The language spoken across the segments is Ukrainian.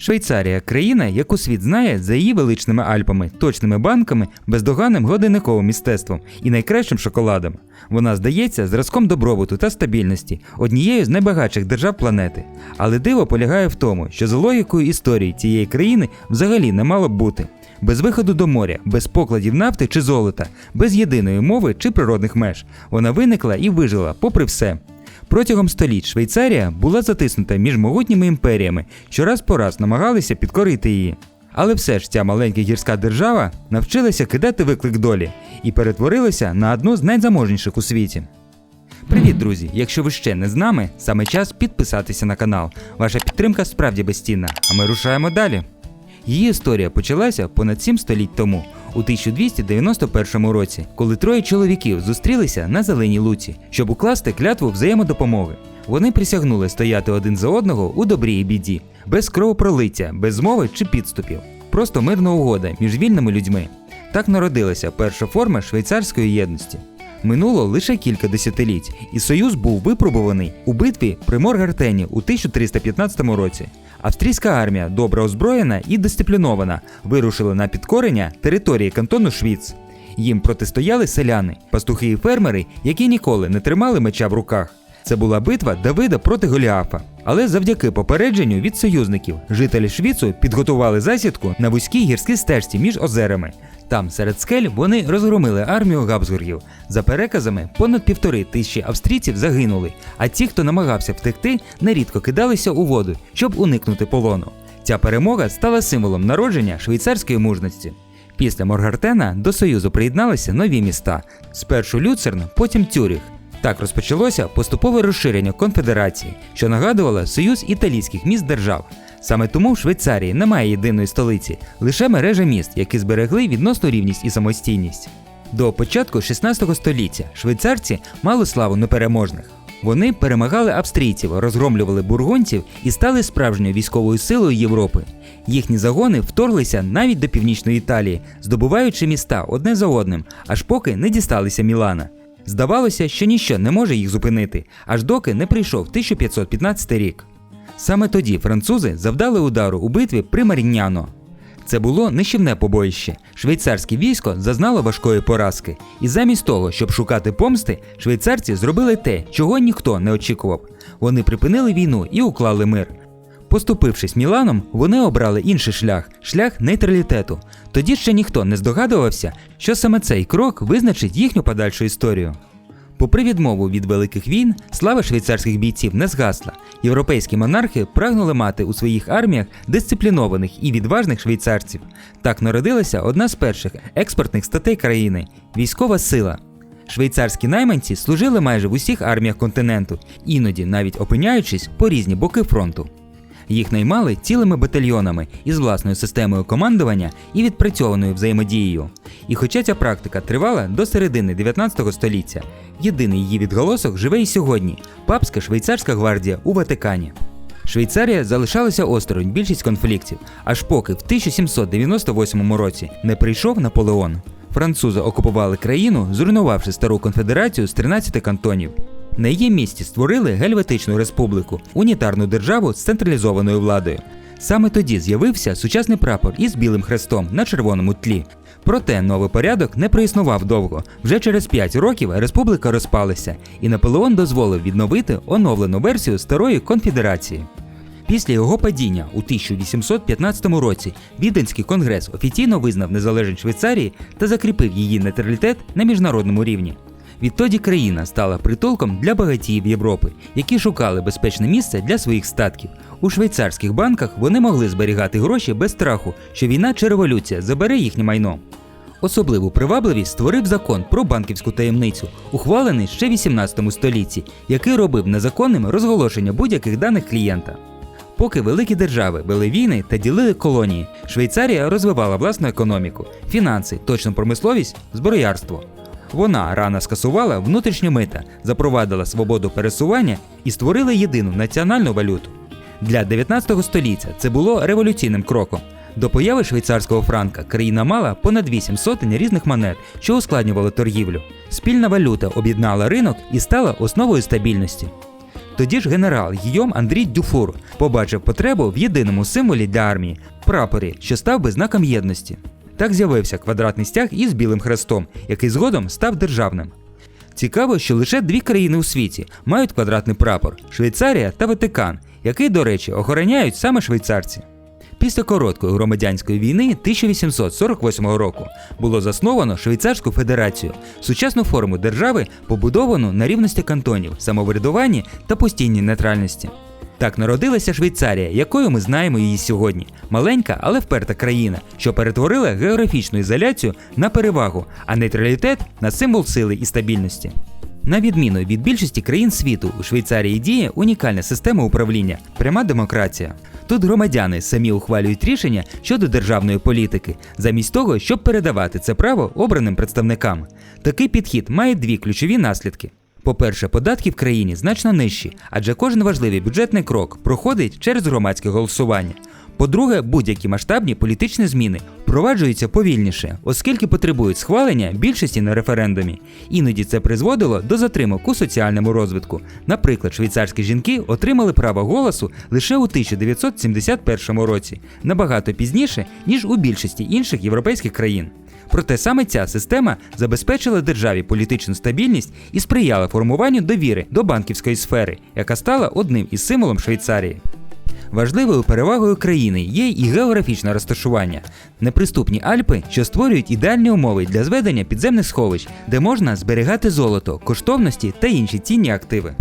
Швейцарія країна, яку світ знає за її величними Альпами, точними банками, бездоганним годинниковим мистецтвом і найкращим шоколадом. Вона здається зразком добробуту та стабільності, однією з найбагатших держав планети. Але диво полягає в тому, що за логікою історії цієї країни взагалі не мало б бути. Без виходу до моря, без покладів нафти чи золота, без єдиної мови чи природних меж. Вона виникла і вижила, попри все. Протягом століть Швейцарія була затиснута між могутніми імперіями, що раз по раз намагалися підкорити її. Але все ж ця маленька гірська держава навчилася кидати виклик долі і перетворилася на одну з найзаможніших у світі. Привіт, друзі! Якщо ви ще не з нами, саме час підписатися на канал. Ваша підтримка справді безцінна, а ми рушаємо далі. Її історія почалася понад 7 століть тому, у 1291 році, коли троє чоловіків зустрілися на зеленій луці, щоб укласти клятву взаємодопомоги. Вони присягнули стояти один за одного у добрій біді, без кровопролиття, без змови чи підступів. Просто мирна угода між вільними людьми. Так народилася перша форма швейцарської єдності. Минуло лише кілька десятиліть, і союз був випробуваний у битві при Моргартені у 1315 році. Австрійська армія, добре озброєна і дисциплінована, вирушила на підкорення території кантону Швіц. Їм протистояли селяни, пастухи і фермери, які ніколи не тримали меча в руках. Це була битва Давида проти Голіафа. Але завдяки попередженню від союзників жителі Швіцу підготували засідку на вузькій гірській стежці між озерами. Там, серед скель, вони розгромили армію Габсбургів. За переказами, понад півтори тисячі австрійців загинули, а ті, хто намагався втекти, нерідко кидалися у воду, щоб уникнути полону. Ця перемога стала символом народження швейцарської мужності. Після Моргартена до Союзу приєдналися нові міста: спершу Люцерн, потім Тюріх. Так розпочалося поступове розширення конфедерації, що нагадувало союз італійських міст держав. Саме тому в Швейцарії немає єдиної столиці, лише мережа міст, які зберегли відносну рівність і самостійність. До початку 16 століття швейцарці мали славу непереможних. Вони перемагали австрійців, розгромлювали бургунців і стали справжньою військовою силою Європи. Їхні загони вторглися навіть до північної Італії, здобуваючи міста одне за одним, аж поки не дісталися Мілана. Здавалося, що ніщо не може їх зупинити, аж доки не прийшов 1515 рік. Саме тоді французи завдали удару у битві при Марінняно. Це було нищівне побоїще. Швейцарське військо зазнало важкої поразки, і замість того, щоб шукати помсти, швейцарці зробили те, чого ніхто не очікував. Вони припинили війну і уклали мир. Поступившись Міланом, вони обрали інший шлях шлях нейтралітету. Тоді ще ніхто не здогадувався, що саме цей крок визначить їхню подальшу історію. Попри відмову від великих війн, слава швейцарських бійців не згасла. Європейські монархи прагнули мати у своїх арміях дисциплінованих і відважних швейцарців. Так народилася одна з перших експортних статей країни військова сила. Швейцарські найманці служили майже в усіх арміях континенту, іноді навіть опиняючись по різні боки фронту. Їх наймали цілими батальйонами із власною системою командування і відпрацьованою взаємодією. І хоча ця практика тривала до середини 19 століття, єдиний її відголосок живе і сьогодні папська швейцарська гвардія у Ватикані. Швейцарія залишалася осторонь більшість конфліктів, аж поки в 1798 році не прийшов Наполеон. Французи окупували країну, зруйнувавши стару конфедерацію з 13 кантонів. На її місці створили Гельветичну республіку, унітарну державу з централізованою владою. Саме тоді з'явився сучасний прапор із білим хрестом на червоному тлі. Проте новий порядок не проіснував довго. Вже через 5 років республіка розпалася, і Наполеон дозволив відновити оновлену версію старої конфедерації. Після його падіння у 1815 році Віденський конгрес офіційно визнав незалежність Швейцарії та закріпив її нейтралітет на міжнародному рівні. Відтоді країна стала притулком для багатіїв Європи, які шукали безпечне місце для своїх статків. У швейцарських банках вони могли зберігати гроші без страху, що війна чи революція забере їхнє майно. Особливу привабливість створив закон про банківську таємницю, ухвалений ще в 18 столітті, який робив незаконним розголошення будь-яких даних клієнта. Поки великі держави вели війни та ділили колонії, Швейцарія розвивала власну економіку, фінанси, точну промисловість, зброярство. Вона рано скасувала внутрішні мита, запровадила свободу пересування і створила єдину національну валюту. Для 19 століття це було революційним кроком. До появи швейцарського франка країна мала понад 8 сотень різних монет, що ускладнювали торгівлю. Спільна валюта об'єднала ринок і стала основою стабільності. Тоді ж генерал Гійом Андрій Дюфур побачив потребу в єдиному символі для армії прапорі, що став би знаком єдності. Так з'явився квадратний стяг із білим хрестом, який згодом став державним. Цікаво, що лише дві країни у світі мають квадратний прапор Швейцарія та Ватикан, який, до речі, охороняють саме швейцарці. Після короткої громадянської війни 1848 року було засновано Швейцарську федерацію, сучасну форму держави, побудовану на рівності кантонів, самоврядуванні та постійній нейтральності. Так народилася Швейцарія, якою ми знаємо її сьогодні. Маленька, але вперта країна, що перетворила географічну ізоляцію на перевагу, а нейтралітет на символ сили і стабільності. На відміну від більшості країн світу, у Швейцарії діє унікальна система управління, пряма демократія. Тут громадяни самі ухвалюють рішення щодо державної політики, замість того, щоб передавати це право обраним представникам. Такий підхід має дві ключові наслідки. По-перше, податки в країні значно нижчі, адже кожен важливий бюджетний крок проходить через громадське голосування. По-друге, будь-які масштабні політичні зміни впроваджуються повільніше, оскільки потребують схвалення більшості на референдумі. Іноді це призводило до затримок у соціальному розвитку. Наприклад, швейцарські жінки отримали право голосу лише у 1971 році, набагато пізніше, ніж у більшості інших європейських країн. Проте саме ця система забезпечила державі політичну стабільність і сприяла формуванню довіри до банківської сфери, яка стала одним із символом Швейцарії. Важливою перевагою країни є і географічне розташування, неприступні Альпи, що створюють ідеальні умови для зведення підземних сховищ, де можна зберігати золото, коштовності та інші цінні активи.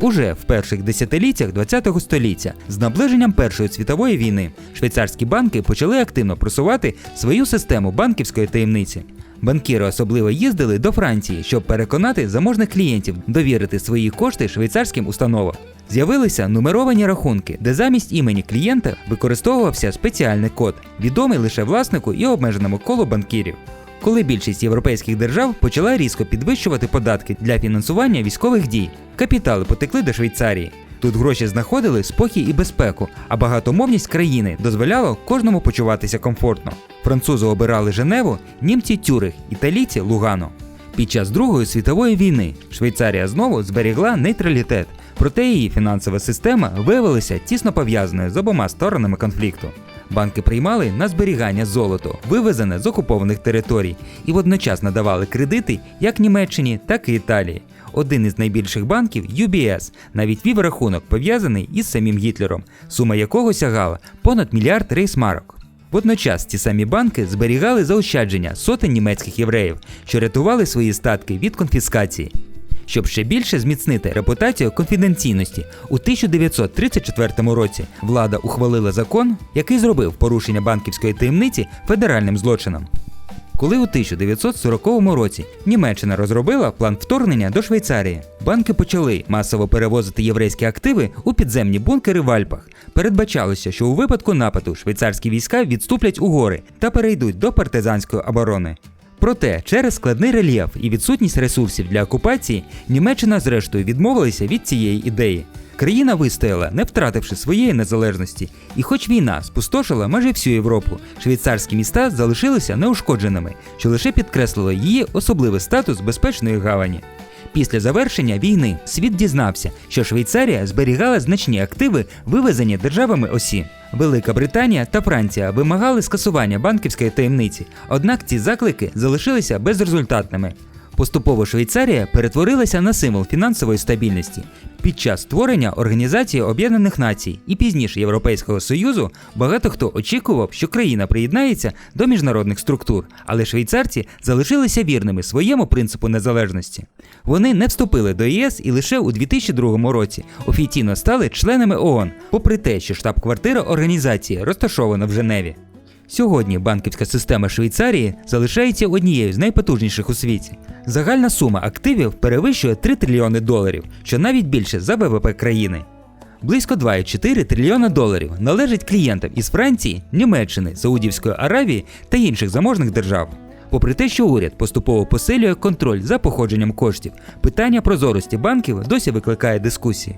Уже в перших десятиліттях ХХ століття з наближенням Першої світової війни швейцарські банки почали активно просувати свою систему банківської таємниці. Банкіри особливо їздили до Франції, щоб переконати заможних клієнтів довірити свої кошти швейцарським установам. З'явилися нумеровані рахунки, де замість імені клієнта використовувався спеціальний код, відомий лише власнику і обмеженому колу банкірів. Коли більшість європейських держав почала різко підвищувати податки для фінансування військових дій, капітали потекли до Швейцарії. Тут гроші знаходили спокій і безпеку, а багатомовність країни дозволяла кожному почуватися комфортно. Французи обирали Женеву, німці Тюрих, італійці Лугано. Під час Другої світової війни Швейцарія знову зберігла нейтралітет, проте її фінансова система виявилася тісно пов'язаною з обома сторонами конфлікту. Банки приймали на зберігання золото, вивезене з окупованих територій, і водночас надавали кредити як Німеччині, так і Італії. Один із найбільших банків UBS навіть вів рахунок пов'язаний із самим Гітлером, сума якого сягала понад мільярд рейсмарок. Водночас ці самі банки зберігали заощадження сотень німецьких євреїв, що рятували свої статки від конфіскації. Щоб ще більше зміцнити репутацію конфіденційності, у 1934 році влада ухвалила закон, який зробив порушення банківської таємниці федеральним злочином. Коли у 1940 році Німеччина розробила план вторгнення до Швейцарії, банки почали масово перевозити єврейські активи у підземні бункери в Альпах. Передбачалося, що у випадку нападу швейцарські війська відступлять у гори та перейдуть до партизанської оборони. Проте через складний рельєф і відсутність ресурсів для окупації Німеччина зрештою відмовилася від цієї ідеї. Країна вистояла, не втративши своєї незалежності, і хоч війна спустошила майже всю Європу, швейцарські міста залишилися неушкодженими, що лише підкреслило її особливий статус безпечної гавані. Після завершення війни світ дізнався, що Швейцарія зберігала значні активи, вивезені державами осі. Велика Британія та Франція вимагали скасування банківської таємниці, однак ці заклики залишилися безрезультатними. Поступово Швейцарія перетворилася на символ фінансової стабільності. Під час створення Організації Об'єднаних Націй і пізніше Європейського Союзу багато хто очікував, що країна приєднається до міжнародних структур, але швейцарці залишилися вірними своєму принципу незалежності. Вони не вступили до ЄС і лише у 2002 році офіційно стали членами ООН, попри те, що штаб-квартира організації розташована в Женеві. Сьогодні банківська система Швейцарії залишається однією з найпотужніших у світі. Загальна сума активів перевищує 3 трильйони доларів, що навіть більше за ВВП країни. Близько 2,4 трильйона доларів належить клієнтам із Франції, Німеччини, Саудівської Аравії та інших заможних держав. Попри те, що уряд поступово посилює контроль за походженням коштів, питання прозорості банків досі викликає дискусії.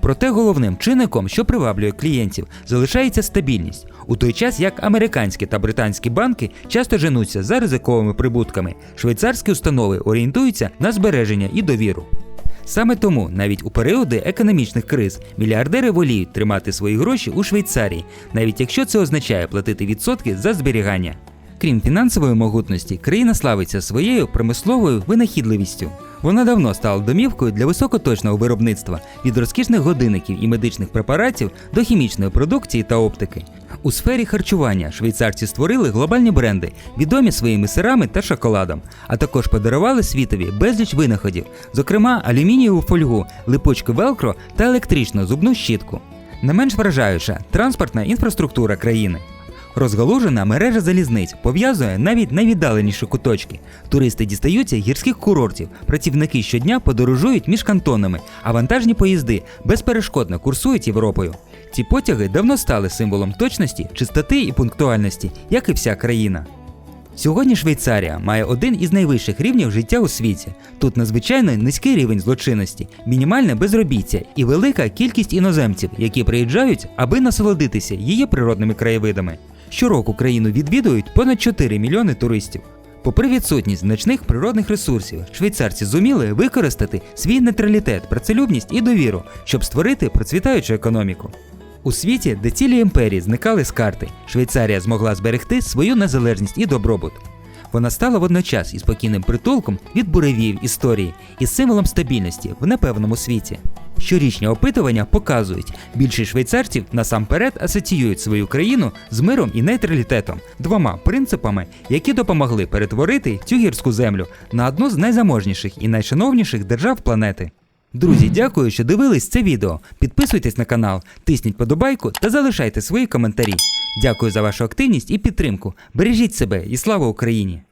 Проте головним чинником, що приваблює клієнтів, залишається стабільність, у той час як американські та британські банки часто женуться за ризиковими прибутками, швейцарські установи орієнтуються на збереження і довіру. Саме тому, навіть у періоди економічних криз, мільярдери воліють тримати свої гроші у Швейцарії, навіть якщо це означає платити відсотки за зберігання. Крім фінансової могутності, країна славиться своєю промисловою винахідливістю. Вона давно стала домівкою для високоточного виробництва від розкішних годинників і медичних препаратів до хімічної продукції та оптики. У сфері харчування швейцарці створили глобальні бренди, відомі своїми сирами та шоколадом, а також подарували світові безліч винаходів, зокрема алюмінієву фольгу, липучку велкро та електричну зубну щітку. Не менш вражаюча транспортна інфраструктура країни. Розгалужена мережа залізниць пов'язує навіть найвіддаленіші куточки. Туристи дістаються гірських курортів, працівники щодня подорожують між кантонами, а вантажні поїзди безперешкодно курсують Європою. Ці потяги давно стали символом точності, чистоти і пунктуальності, як і вся країна. Сьогодні Швейцарія має один із найвищих рівнів життя у світі. Тут надзвичайно низький рівень злочинності, мінімальне безробіття і велика кількість іноземців, які приїжджають, аби насолодитися її природними краєвидами. Щороку країну відвідують понад 4 мільйони туристів. Попри відсутність значних природних ресурсів, швейцарці зуміли використати свій нейтралітет, працелюбність і довіру, щоб створити процвітаючу економіку. У світі, де цілі імперії зникали з карти, Швейцарія змогла зберегти свою незалежність і добробут. Вона стала водночас і спокійним притулком від буревів історії і символом стабільності в непевному світі. Щорічні опитування показують, більшість швейцарців насамперед асоціюють свою країну з миром і нейтралітетом, двома принципами, які допомогли перетворити цю гірську землю на одну з найзаможніших і найшановніших держав планети. Друзі, дякую, що дивились це відео. Підписуйтесь на канал, тисніть подобайку та залишайте свої коментарі. Дякую за вашу активність і підтримку. Бережіть себе і слава Україні!